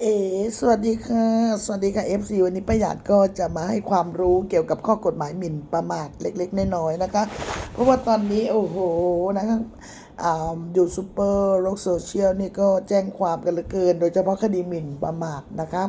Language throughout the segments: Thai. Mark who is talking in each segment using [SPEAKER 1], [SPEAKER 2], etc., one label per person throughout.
[SPEAKER 1] เอ๋สวัสดีค่ะ สวัสดีค่ะ FC วันนี้ประหยัดก็จะมาให้ความรู้เกี่ยวกับข้อกฎหมายหมิ่นประมาทเล็กๆ น้อยๆนะคะ เพราะว่าตอนนี้โอ้โหนะคะอยู่ซูเปอร์โลกโซเชียลนี่ก็แจ้งความกันเหลือเกิน โดยเฉพาะคดีหมิ่นประมาทนะคะ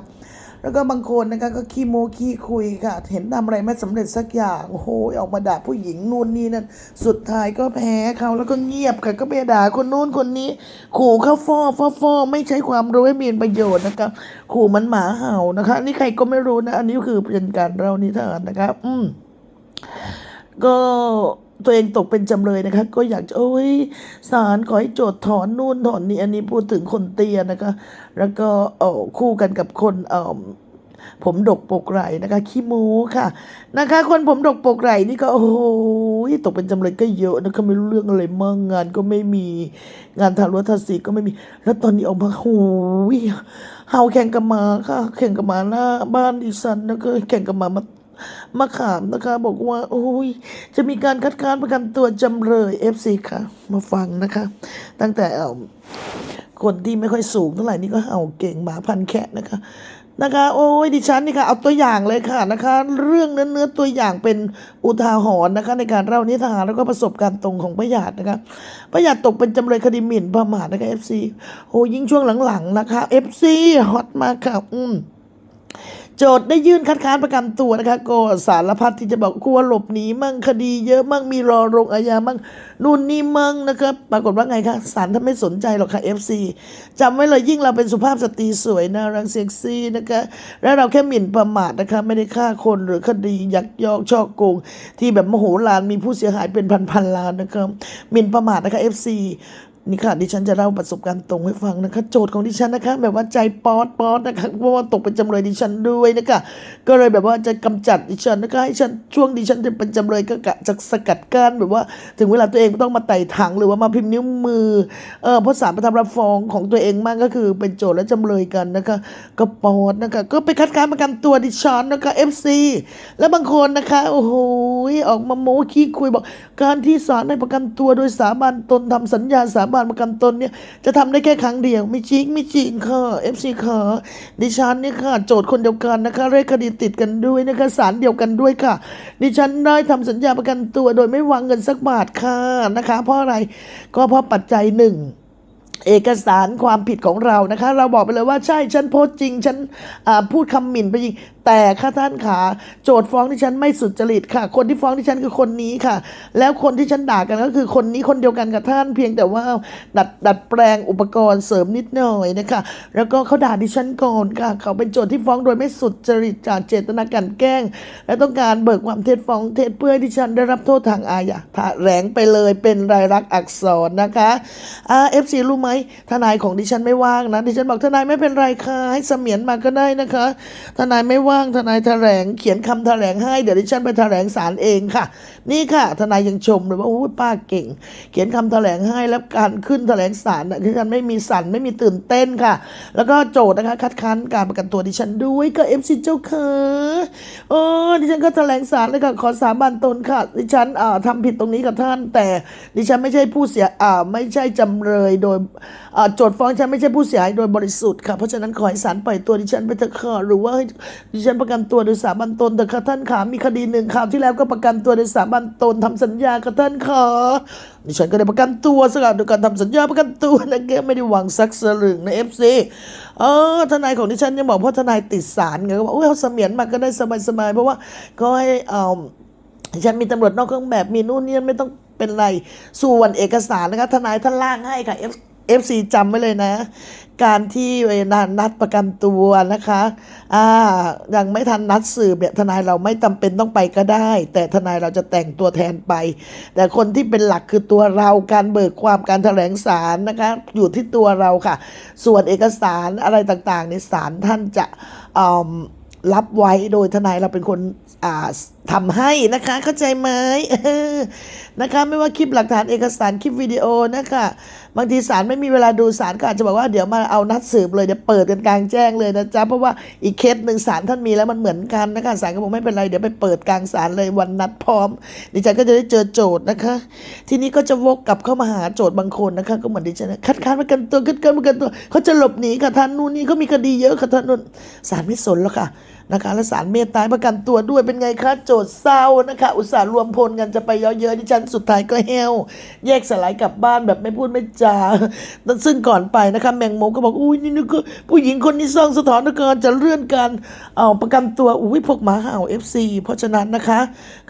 [SPEAKER 1] แล้วก็บางคนนะคะก็ขี้โมขี้คุยค่ะ เห็นทำอะไรไม่สำเร็จสักอย่างโอ้โหออกมาด่าผู้หญิงนู่นนี่นั่นสุดท้ายก็แพ้เขาแล้วก็เงียบค่ะก็ไปด่าคนนู้นคนนี้ ขู่เขาฟ้อฟ้อฟ้อไม่ใช้ความรู้ให้มีประโยชน์นะคะขู่มันหมาเห่านะคะนนี่ใครก็ไม่รู้นะ อันนี้คือเป็นการเล่านิทานนะคะ อืมก็ ตัวเองตกเป็นจำเลยนะคะ ก็อยากจะโอ้ยศาลขอให้โจทย์ถอนนู่นถอนนี่อันนี้พูดถึงคนเตียนะคะ แล้วก็เออคู่กันกับคนเออผมดกปกไหลนะคะขี้ม้ค่ะนะคะ คนผมดกปกไหลนี่ก็โอ้โหตกเป็นจำเลยก็เยอะนะคะไม่รู้เรื่องอะไรมั่งงานก็ไม่มีงานทารัฐศรีก็ไม่มี แล้วตอนนี้ออกมาโอ้ยเฮาแข่งกับมาค่ะ แข่งกับมาหน้าบ้านดิฉันแล้วก็แข่งกับมามา มาขามนะคะ บอกว่า โอ้ย จะมีการคัดค้านประกันตัวจำเลย FC ค่ะ มาฟังนะคะ ตั้งแต่เอ่อคนที่ไม่ค่อยสูงเท่าไหร่นี่ก็เห่าเก่งหมาพันแคะนะคะนะคะโอ้ยดิฉันนี่ค่ะเอาตัวอย่างเลยค่ะนะคะ เรื่องเนื้อเนื้อตัวอย่างเป็นอุทาหรณ์นะคะ ในการเล่านิทานแล้วก็ประสบการณ์ตรงของประหยัดนะคะประหยัดตกเป็นจำเลยคดีหมิ่นประมาทนะคะ FC โอ้ยิ่งช่วงหลังๆนะคะ FC ฮอตมากค่ะอืม โจทย์ได้ยื่นคัดค้านประกันตัวนะคะก็สารพัดที่จะบอกกลัวหลบหนีมั่งคดี เยอะมั่งมีรอลงอาญามั่งนู่นนี่มั่งนะครับปรากฏว่าไงคะศาลท่านไม่สนใจหรอกค่ะ FC จำไว้เลยยิ่งเราเป็นสุภาพสตรีสวยน่ารักเซ็กซี่นะคะแล้วเราแค่หมิ่นประมาทนะคะไม่ได้ฆ่าคนหรือคดียักยอกช่อโกง ที่แบบมโหฬารมีผู้เสียหายเป็นพันๆล้านนะครับหมิ่นประมาทนะคะ FC นี่ค่ะดิฉันจะเล่าประสบการณ์ตรงให้ฟังนะคะ โจทย์ของดิฉันนะคะ แบบว่าใจป๊อดป๊อดนะคะเพราะว่าตกเป็นจำเลยดิฉันด้วยนะคะ ก็เลยแบบว่าจะกำจัดดิฉันนะคะให้ฉันช่วงดิฉันจะเป็นจำเลยก็กะจะสกัดกั้นแบบว่า ถึงเวลาตัวเองต้องมาไต่ถังหรือว่ามาพิมพ์นิ้วมือเออเพราะศาลประทับรับฟ้องของตัวเองมากก็คือเป็นโจทย์และจำเลยกันนะคะ ก็ป๊อดนะคะก็ไปคัดค้านประกันตัวดิฉันนะคะ FC แล้วบางคนนะคะโอ้โหออกมาโม้ขี้คุยบอก การที่ศาลให้ประกันตัวโดยสาบานตนทำสัญญาสาบานประกันตนเนี่ยจะทำได้แค่ครั้งเดียว ไม่จริงไม่จริงค่ะ FC ค่ะดิฉันเนี่ยค่ะ โจทย์คนเดียวกันนะคะเลขคดีติดกันด้วยนะคะศาลเดียวกันด้วยค่ะ ดิฉันได้ทำสัญญาประกันตัวโดยไม่วางเงินสักบาทค่ะนะคะ เพราะอะไรก็เพราะปัจจัยหนึ่งเอกสารความผิดของเรานะคะ เราบอกไปเลยว่าใช่ ฉันโพสต์จริง ฉันพูดคำหมิ่นไปจริง แต่ค่ะท่านขาโจทย์ฟ้องที่ฉันไม่สุจริตค่ะ คนที่ฟ้องที่ฉันคือคนนี้ค่ะ แล้วคนที่ฉันด่ากันก็คือคนนี้คนเดียวกันกับท่านเพียงแต่ว่าดัดดัดแปลงอุปกรณ์เสริมนิดหน่อยนะคะ แล้วก็เขาด่าดิฉันก่อนค่ะ เขาเป็นโจทย์ที่ฟ้องโดยไม่สุจริตจากเจตนากลันแกล้ง และต้องการเบิกความเท็จฟ้องเท็จเพื่อให้ดิฉันได้รับโทษทางอาญาถแหลงไปเลยเป็นรายลักษณ์อักษรนะคะอ่าเอฟซีรู้ไหมทนายของดิฉันไม่ว่างนะดิฉันบอกทนายไม่เป็นไรค่ะให้เสมียนมาก็ได้นะคะ ทนายไม่ว่างทนายแถลงเขียนคำแถลงให้เดี๋ยวดิฉันไปแถลงศาลเองค่ะ นี่ค่ะ ทนายยังชมเลยว่าโอ้ป้าเก่ง เขียนคำแถลงให้แล้วการขึ้นแถลงศาลน่ะดิฉันไม่มีสันไม่มีตื่นเต้นค่ะ แล้วก็โจทย์นะคะ คัดค้านการประกันตัวดิฉันด้วยก็เอฟซีเจ้าค่ะโอ้ดิฉันก็แถลงศาลเลยค่ะขอสาบานตนค่ะ ดิฉันอ่าทำผิดตรงนี้กับท่าน แต่ดิฉันไม่ใช่ผู้เสียอ่าไม่ใช่จำเลยโดยอ่าโจทย์ฟ้องฉันไม่ใช่ผู้เสียหายโดยบริสุทธิ์ค่ะเพราะฉะนั้นขอให้ศาลปล่อยตัวดิฉันไปเถอะค่ะหรือว่าดิฉันประกันตัวโดยสาบานตนเถอะค่ะท่านขามีคดีหนึ่งคราวที่แล้วก็ประกันตัวโดยสาบานตนทำสัญญากับท่านค่ะดิฉันก็ได้ประกันตัวสกัดโดยการทำสัญญาประกันตัวนะแกไม่ได้หวังสักสลึงในเอฟซีเออทนายของดิฉันยังบอกเพราะทนายติดศาลไงก็บอกโอ้ยเอาเสมียนมาก็ได้สบายๆเพราะว่าก็ให้เอาฉันมีตำรวจนอกเครื่องแบบมีนู่นนี่ไม่ต้องเป็นไรส่วนเอกสารนะคะทนายท่านล่างให้ค่ะ F FC จำไว้เลยนะ การที่เวลานัดประกันตัวนะคะอ่ายังไม่ทันนัดสืบเนี่ยทนายเราไม่จำเป็นต้องไปก็ได้ แต่ทนายเราจะแต่งตัวแทนไป แต่คนที่เป็นหลักคือตัวเราการเบิกความการแถลงศาลนะคะอยู่ที่ตัวเราค่ะ ส่วนเอกสารอะไรต่างๆในศาลท่านจะอืม รับไว้โดยทนายเราเป็นคนอ่าทำให้นะคะ เข้าใจไหมนะคะ ไม่ว่าคลิปหลักฐานเอกสารคลิปวิดีโอนะคะบางทีศาลไม่มีเวลาดูศาลก็อาจจะบอกว่าเดี๋ยวมาเอานัดสืบเลยเดี๋ยวเปิดกันกลางแจ้งเลยนะจ๊ะเพราะว่าอีกเคสหนึ่งศาลท่านมีแล้วมันเหมือนกันนะคะศาลก็บอกไม่เป็นไรเดี๋ยวไปเปิดกลางศาลเลยวันนัดพร้อมดิฉันก็จะได้เจอโจทย์นะคะ ทีนี้ก็จะวกกลับเข้ามาหาโจทย์บางคนนะคะ ก็เหมือนดิฉันคัดค้านประกันตัวคัดค้านประกันตัวเขาจะหลบหนีค่ะท่านนู่นนี่เขามีคดีเยอะค่ะท่านนู่นศาลไม่สนแล้วค่ะ นะคะและศาลเมตตาประกันตัวด้วยเป็นไงคะโจทย์เศร้านะคะ อุตส่าห์รวมพลกันจะไปเยอะๆดิฉันสุดท้ายก็แห้วแยกสลายกลับบ้านแบบไม่พูดไม่จาซึ่งก่อนไปนะคะ แมงมุมก็บอกอุ้ยนี่นึกว่าผู้หญิงคนนี้สร้างสถานการจะเลื่อนการเอาประกันตัวอุ้ยพวกหมาเห่าเอฟซีเพราะฉะนั้นนะคะ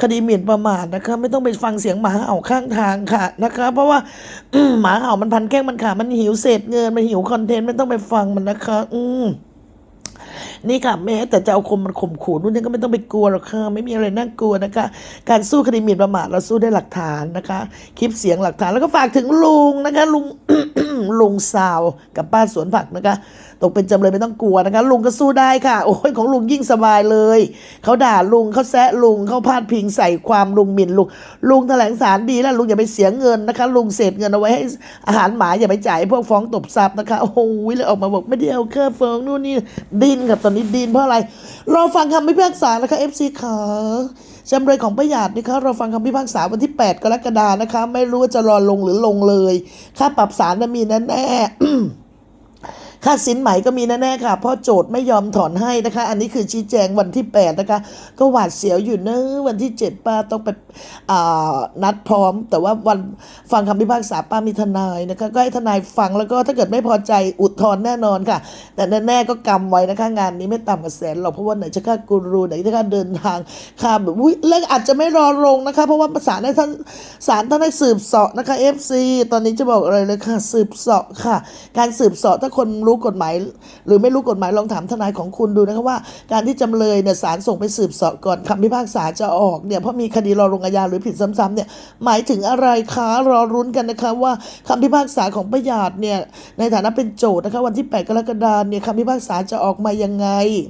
[SPEAKER 1] คดีหมิ่นประมาทนะคะ ไม่ต้องไปฟังเสียงหมาเห่าข้างทางค่ะนะคะ เพราะว่าหมาเห่ามันพันแข้งมันขามันหิวเศษเงินมันหิวคอนเทนต์ไม่ต้องไปฟังมันนะคะ อืม นี่ค่ะแม้แต่จะเอาคมมันข่มขู่นู่นนี่ก็ไม่ต้องไปกลัวหรอกค่ะไม่มีอะไรน่ากลัวนะคะ การสู้คดีหมิ่นประมาทเราสู้ได้หลักฐานนะคะ คลิปเสียงหลักฐานแล้วก็ฝากถึงลุงนะคะลุงลุงสาวกับป้าสวนผักนะคะ ตกเป็นจำเลยไม่ต้องกลัวนะคะ ลุงก็สู้ได้ค่ะ โอ้ยของลุงยิ่งสบายเลย เขาด่าลุงเขาแซะลุงเขาพาดพิงใส่ความลุงหมิ่นลุง ลุงแถลงสารดีแล้วลุงอย่าไปเสียเงินนะคะ ลุงเศษเงินเอาไว้ให้อาหารหมาอย่าไปจ่ายพวกฟ้องตบทรัพย์นะคะโอ้โหเลยออกมาบอกไม่ได้เอาค่าฟ้องนู่นนี่ดินกับตอนนี้ดินเพราะอะไรรอฟังคำพิพากษานะคะเอฟซีขาจำเลยของประหยัดนะคะเราฟังคำพิพากษาวันที่ 8 กรกฎานะคะ ไม่รู้ว่าจะรอลงหรือลงเลย ค่าปรับศาลน่ะมีแน่ ค่าสินไหมก็มีแน่ๆค่ะ เพราะโจทย์ไม่ยอมถอนให้นะคะ อันนี้คือชี้แจงวันที่ 8 นะคะ ก็หวาดเสียวอยู่เนอะวันที่ 7 ป้าต้องไปนัดพร้อม แต่ว่าวันฟังคำพิพากษาป้ามีทนายนะคะ ก็ให้ทนายฟังแล้วก็ถ้าเกิดไม่พอใจอุทธรณ์แน่นอนค่ะ แต่แน่ๆก็กำไว้นะคะ งานนี้ไม่ต่ำกว่าแสนหรอกเพราะว่าไหนจะค่ากูรูไหนจะค่าเดินทางค่าแบบอุ้ยแล้วอาจจะไม่รอลงนะคะ เพราะว่าศาลให้ท่านศาลท่านให้สืบเสาะนะคะ FC ตอนนี้จะบอกอะไรเลยค่ะ สืบเสาะค่ะ การสืบเสาะถ้าคนรู้กฎหมาย หรือไม่รู้กฎหมายลองถามทนายของคุณดูนะคะว่า การที่จำเลยเนี่ยศาลส่งไปสืบสาะก่อนคำพิพากษาจะออกเนี่ยเพราะมีคดีรอลงอาญาหรือผิดซ้ำๆเนี่ยหมายถึงอะไรคะรอรุ้นกันนะคะว่าคำพิพากษาของประหยัดเนี่ยในฐานะเป็นโจทย์นะคะวันที่ 8 กรกฎาคมเนี่ยคำพิพากษาจะออกมายังไง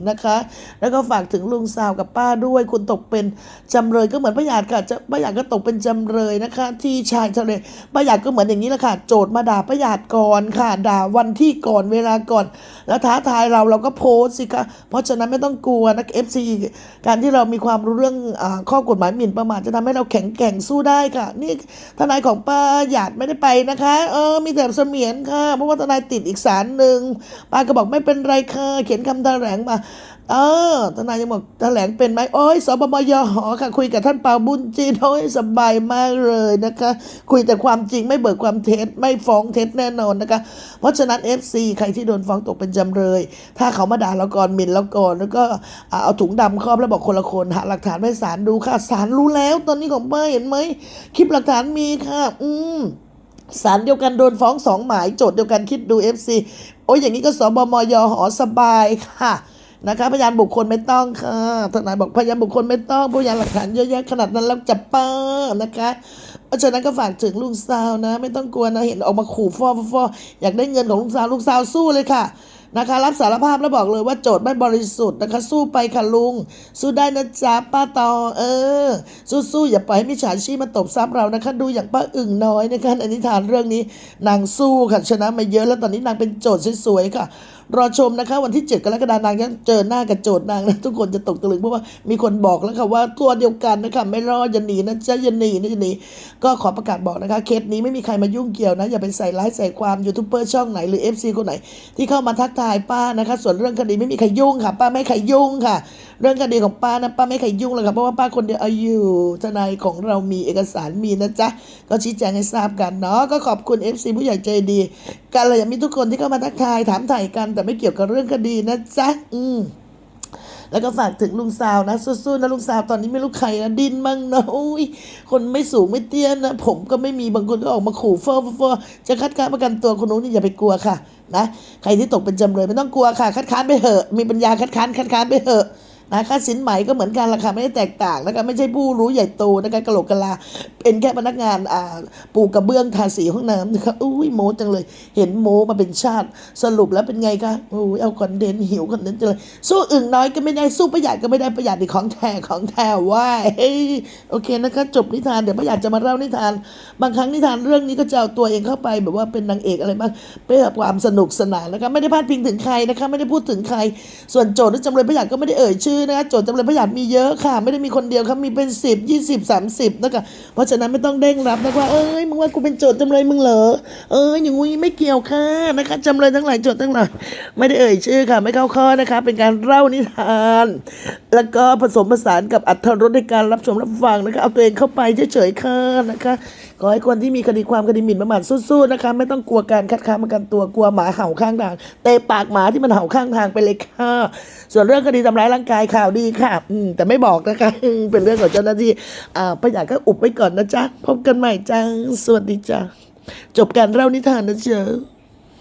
[SPEAKER 1] นะคะ แล้วก็ฝากถึงลุงสาวกับป้าด้วย คุณตกเป็นจำเลยก็เหมือนประหยัดค่ะจะประหยัดก็ตกเป็นจำเลยนะคะ ที่ชายทะเลประหยัดก็เหมือนอย่างนี้แหละค่ะโจทย์มาด่าประหยัดก่อนค่ะด่าวันที่ก่อนเวลาก่อน แล้วท้าทายเราเราก็โพสสิคะเพราะฉะนั้นไม่ต้องกลัวนะ FC การที่เรามีความรู้เรื่องอข้อกฎหมายหมิ่นประมาทจะทำให้เราแข็งแกร่งสู้ได้ค่ะ นี่ทนายของป้าหยาดไม่ได้ไปนะคะ เออมีแต่เสมียนค่ะ เพราะว่าทนายติดอีกศาลหนึ่งป้าก็บอกไม่เป็นไรค่ะเขียนคำแถลงมาเออทนายยังบอกแถลงเป็นไหมโอ้ยสบมยหอค่ะคุยกับท่านเปาบุญจีนโอ้ยสบายมากเลยนะคะ คุยแต่ความจริงไม่เบิกความเท็จไม่ฟ้องเท็จแน่นอนนะคะ เพราะฉะนั้น FC ใครที่โดนฟ้องตกเป็นจำเลย ถ้าเขามาด่าเราก่อนหมิ่นเราก่อนแล้วก็เอาถุงดำครอบแล้วบอกคนละคนหาหลักฐานให้ศาลดูค่ะศาลรู้แล้ว ตอนนี้ของป้เห็นไหมคลิปหลักฐานมีค่ะ อืมศาลเดียวกันโดนฟ้องสองหมายโจทย์เดียวกันคิดดู FC โอ้ยอย่างนี้ก็สบมยหอสบายค่ะนะคะพยานบุคคลไม่ต้องค่ะทนายบอกพยานบุคคลไม่ต้องพยานหลักฐานเยอะแยะขนาดนั้นแล้วจับป้านะคะ เพราะฉะนั้นก็ฝากถึงลุงสาวนะ ไม่ต้องกลัวนะเห็นออกมาขู่ฟอฟออยากได้เงินของลุงสาวลุงสาวสู้เลยค่ะนะคะ รับสารภาพแล้วบอกเลยว่าโจทย์ไม่บริสุทธิ์นะคะ สู้ไปค่ะลุง สู้ได้นะจ๊ะป้าตอเออ สู้ๆอย่าปล่อยให้มิจฉาชีพมาตบทรัพย์เรานะคะ ดูอย่างป้าอึ่งน้อยนะคะอนิทานเรื่องนี้นางสู้ค่ะชนะมาเยอะแล้วตอนนี้นางเป็นโจทย์สวยๆค่ะ รอชมนะคะ วันที่ 7 กรกฎาคมนางยังเจอหน้ากับโจทย์นางนะทุกคนจะตกตะลึงเพราะว่ามีคนบอกแล้วค่ะว่าตัวเดียวกันนะคะไม่รอดอย่าหนีนะจ๊ะอย่าหนีนะอย่าหนีก็ขอประกาศบอกนะคะเคสนี้ไม่มีใครมายุ่งเกี่ยวนะ อย่าไปใส่ร้ายใส่ความยูทูบเบอร์ช่องไหนหรือ FC คนไหน ที่เข้ามาทักทายป้านะคะ ส่วนเรื่องคดีไม่มีใครยุ่งค่ะ ป้าไม่ให้ใครยุ่งค่ะ เรื่องคดีของป้านะป้าไม่ให้ใครยุ่งเลยค่ะเพราะว่าป้าคนเดียวอายุทนายของเรามีเอกสารมีนะจ๊ะก็ชี้แจงให้ทราบกันเนาะก็ขอบคุณ FC ผู้ใหญ่ใจดีกันเลยยังมีทุกคนที่เข้ามาทักทายถามถ่ายกัน แต่ไม่เกี่ยวกับเรื่องคดีนะจ๊ะอืมแล้วก็ฝากถึงลุงสาวนะสู้ๆนะลุงสาวตอนนี้ไม่รู้ใครนะดินมั่งนะอุ้ยคนไม่สูงไม่เตี้ยนะ ผมก็ไม่มีบางคนก็ออกมาขู่เฟ้อเฟ้อจะคัดค้านประกันตัวคนนู้นนี่อย่าไปกลัวค่ะนะใครที่ตกเป็นจำเลยไม่ต้องกลัวค่ะ คัดค้านไปเหอะ มีปัญญาคัดค้านคัดค้านไปเหอะ นะคะสินไหมก็เหมือนกันราคาไม่ได้แตกต่างนะคะไม่ใช่ผู้รู้ใหญ่โตนะคะกะโหลกกะลา เป็นแค่พนักงานอ่าปูกระเบื้องทาสีห้องน้ำนะคะอุ้ยโมจังเลย เห็นโมมาเป็นชาติสรุปแล้วเป็นไงคะอุ้ยเอาคอนเทนต์หิวคอนเทนต์จังเลย สู้อึ่งน้อยก็ไม่ได้สู้ประหยัดก็ไม่ได้ประหยัดในของแท้ของแท้ว่าเฮ้ยโอเคนะคะจบนิทานเดี๋ยวประหยัดจะมาเล่านิทาน บางครั้งนิทานเรื่องนี้ก็จะเอาตัวเองเข้าไปแบบว่าเป็นนางเอกอะไรบ้างเพื่อความสนุกสนานนะคะไม่ได้พาดพิงถึงใครนะคะไม่ได้พูดถึงใคร ส่วนโจทย์และจำเลยประหยัดก็ไม่ได้เอ่ยชื่อนะคะโจทย์จำเลยประหยัดมีเยอะค่ะ ไม่ได้มีคนเดียวครับมีเป็นสิบยี่สิบสามสิบนะคะเพราะฉะนั้นไม่ต้องเด้งรับนะว่าเอ้ยมึงว่ากูเป็นโจทย์จำเลยมึงเหรอเอ้ยอย่างงูไม่เกี่ยวค่ะนะคะจำเลยทั้งหลายโจทย์ทั้งหลายไม่ได้เอ่ยชื่อค่ะ ไม่เข้าข้อนะคะเป็นการเล่านิทาน แล้วก็ผสมผสานกับอัธรสในการรับชมรับฟังนะคะเอาตัวเองเข้าไปเฉยๆค่ะนะคะขอให้คนที่มีคดีความคดีหมิ่นประมาทสู้ๆนะคะไม่ต้องกลัวการคัดค้านประกันตัวกลัวหมาเห่าข้างทางเตะปากหมาที่มันเห่าข้างทางไปเลยค่ะส่วนเรื่องคดีทำร้ายร่างกายข่าวดีค่ะ อืมแต่ไม่บอกนะคะอืมเป็นเรื่องของเจ้าหน้าที่ อ่าประหยัดก็อุบไว้ก่อนนะจ๊ะ พบกันใหม่จ้าสวัสดีจ้าจบการเล่านิทานนะเจ้า